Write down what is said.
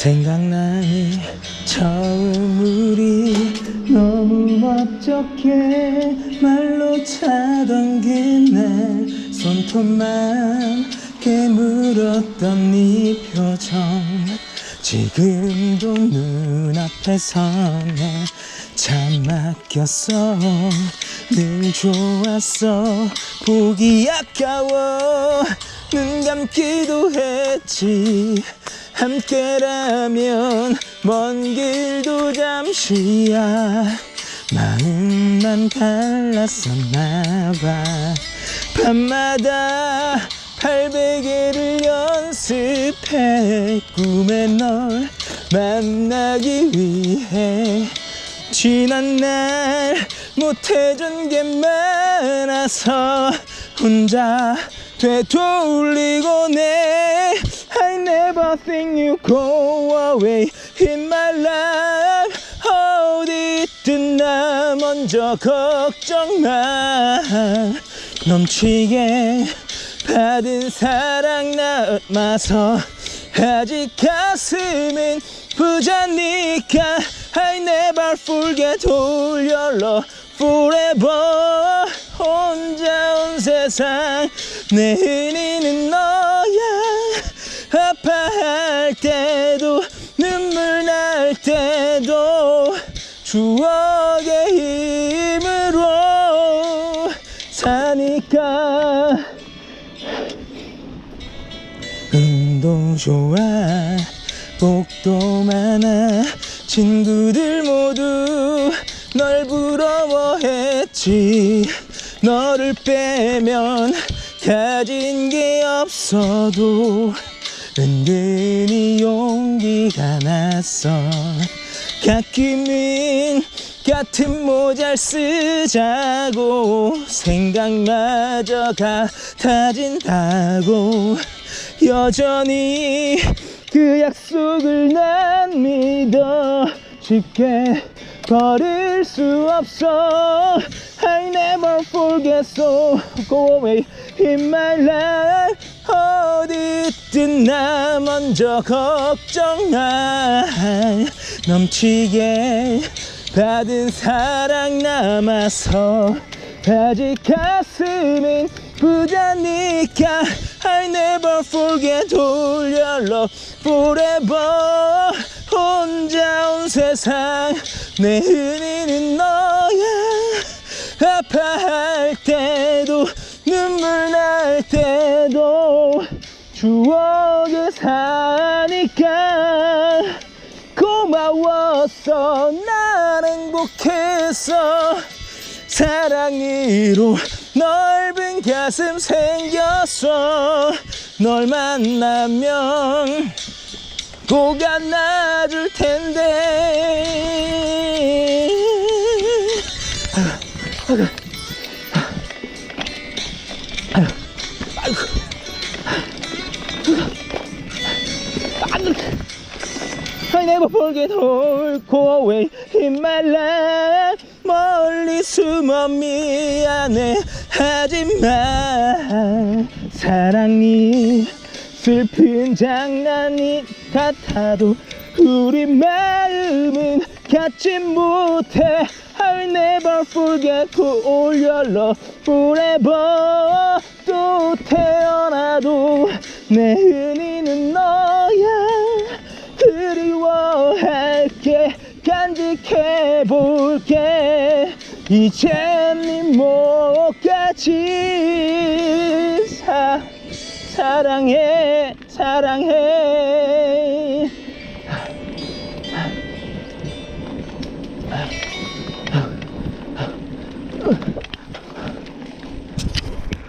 생각나니 처음 우리 너무 멋쩍게 말로 차던 그날 손톱만 깨물었던 네 표정. 지금도 눈앞에서 내참 맡겼어. 늘 좋았어. 보기 아까워. 눈 감기도 했지 함께라면 먼 길도 잠시야. 마음만 달랐었나 봐. 밤마다 발베개를 연습해 꿈에 널 만나기 위해. 지난 날 못해준 게 많아서 혼자 되돌리고 내 think you go away in my life 어디든 나 먼저 걱정만 넘치게 받은 사랑 남아서 아직 가슴은 부자니까 I never forget all your love forever 혼자 온 세상 내 은희는 너야 아파할 때도 눈물 날 때도 추억의 힘으로 사니까. 운동 좋아 복도 많아 친구들 모두 널 부러워했지. 너를 빼면 가진 게 없어도 은근히 용기가 났어. 가끔은 같은 모자를 쓰자고 생각마저 같아진다고. 여전히 그 약속을 난 믿어 쉽게. 버릴 수 없어. I never forget so go away. In my life 어디든 나 먼저 걱정만 넘치게 받은 사랑 남아서 아직 가슴은 부자니까 I never forget all your love forever. 혼자 온 세상 내 은희는 너야. 아파할 때도 눈물 날 때도 추억에 사니까 고마웠어. 난 행복했어. 사랑으로 넓은 가슴 생겼어. 널 만나면 꼭 안아줄 텐데. I never forget all away in my life 멀리 숨어 미안해 하지만 사랑이 슬픈 장난이 같아도 우리 마음은 갖지 못해 I'll never forget all your love forever 또 태어나도 내 은희 간직해볼게. 이젠 네 목까지 사, 사랑해 사랑해